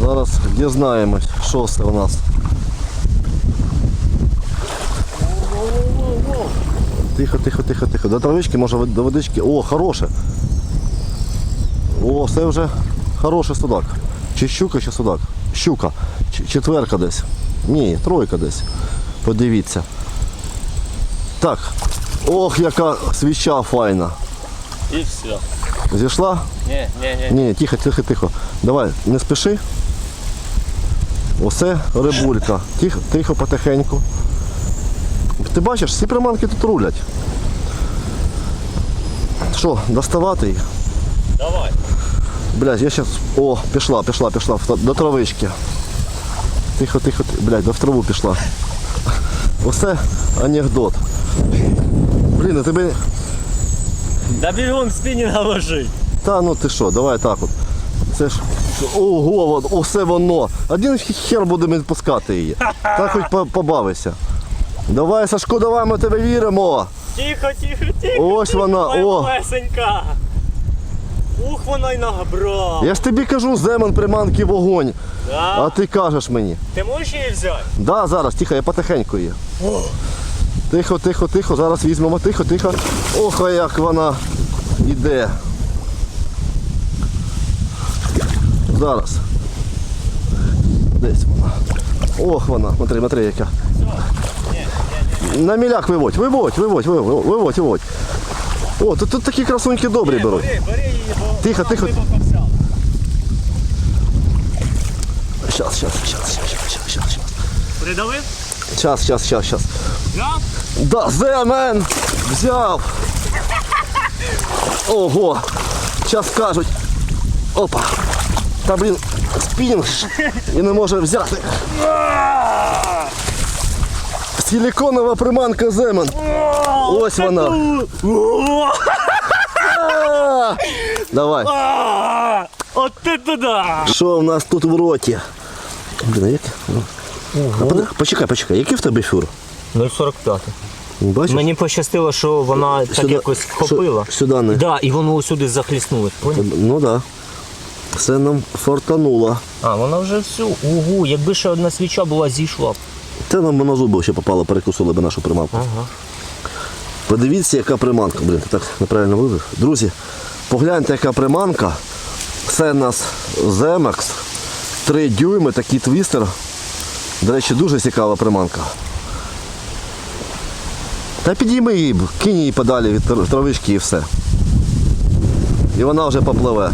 Зараз дізнаємось, що це у нас. Тихо, тихо, тихо, тихо. До травички, може до водички. О, хороше. О, це вже хороший судак. Чи щука, чи судак? Щука. Четверка десь. Ні, тройка десь. Подивіться. Так. Ох, яка свіча файна. І все. Зійшла? Ні, ні, ні. Ні, тихо, тихо, тихо. Давай, не спіши. Оце рибулька. Тихо, тихо, потихеньку. Ти бачиш, всі приманки тут рулять. Що, доставати їх? Давай. Блядь, я сейчас... О, пішла, пішла, пішла. До травички. Тихо, тихо, ти- блядь, до в траву пішла. Оце анекдот. Блін, а тебе. Да бігом спінінга ложи. Та ну ти що, давай так от. Це ж. Ого, оце воно. Один хер будемо відпускати її. Так хоч по- побавися. Давай, Сашко, давай, ми тебе віримо. Тихо, тихо, тихо. Ось тихо, вона, моя о. малесенька. Ух, вона й набрала. Я ж тобі кажу, земен приманки вогонь. Да. А ти кажеш мені. Ти можеш її взяти? Да, зараз, тихо, я потихеньку її. Тихо, тихо, тихо, зараз візьмемо, тихо, тихо. Ох, а як вона йде. Зараз. Десь вона. Ох вона, смотри, смотри, яка. На міляк виводь, виводь, виводь, виводь, виводь, виводь. О, тут, тут такі красуньки добрі беруть. Бери, бери її, бо Тихо, тихо. Щас, щас, щас, щас, щас, щас, щас. Придавив? Щас, щас, щас, щас. Взяв? Да, Земен! Взяв! Ого! Зараз скажуть. Опа! Та блін, спінінг і не може взяти. Силіконова приманка Земен. Ось вона. Давай. От ти туди. Що в нас тут в роті? Блін, як? Почекай, почекай, який в тебе фюр? 0,45. Бачиш? Мені пощастило, що вона так Сюди- якось вхопила. сю- сюди не. Да, і воно сюди захліснулось. Поняв? Ну так. Да. Це нам фортануло. А, вона вже всю. Угу, якби ще одна свіча була, зійшла. б. Це нам би на зуби ще попало, перекусили б нашу приманку. Ага. Подивіться, яка приманка. Блін, ти так неправильно вивів. Друзі, погляньте, яка приманка. Це у нас Zemexx. 3 дюйми, такий твістер. До речі, дуже цікава приманка. Та підійми її, кинь її подалі від травички і все. І вона вже попливе.